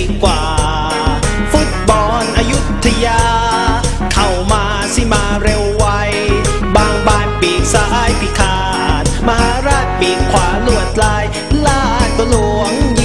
ีกว่า ฟุตบอลอยุธยา เข้ามาสิมาเร็วไว บางบ้านปีกซ้ายปีกขาด มหาราชปีกขวาลวดลาย ลาดตัวหลวงย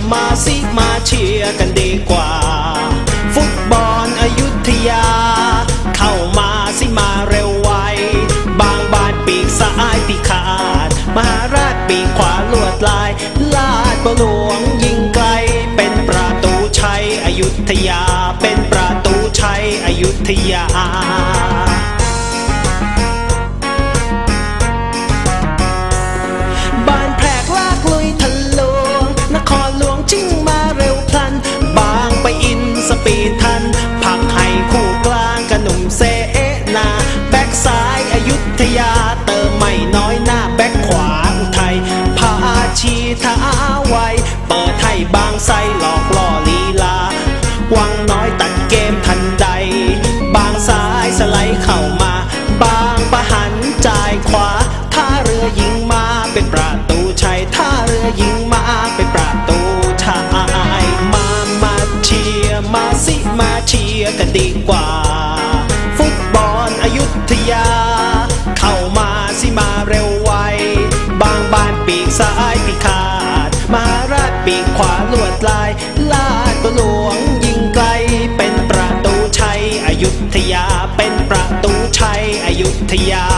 ร์มาสิมาเชียร์กันดีกว่า ฟุตบอลอยุธยา เข้ามาสิมาเร็วไว บางบานปีกซ้ายปีขาด มหาราชปีกขวาลวดลาย ลาดบหลวงยิงไกล เป็นประตูชัยอยุธยา เป็นประตูชัยอยุธยา ประหันจ่ายขวาท่าเรือยิงมาเป็นประตูชัยท่าเรือยิงมาเป็นประตูชัยมามาเชียร์มาสิมาเชียร์กันดีกว่า ฟุตบอลอยุธยา เข้ามาสิมาเร็วไว บางบานปีกซ้ายปีขาด มาราชปีกขวาลวดลายลาดตัวหลวงยิงไกลเป็นประตูชัยอยุธยา เป็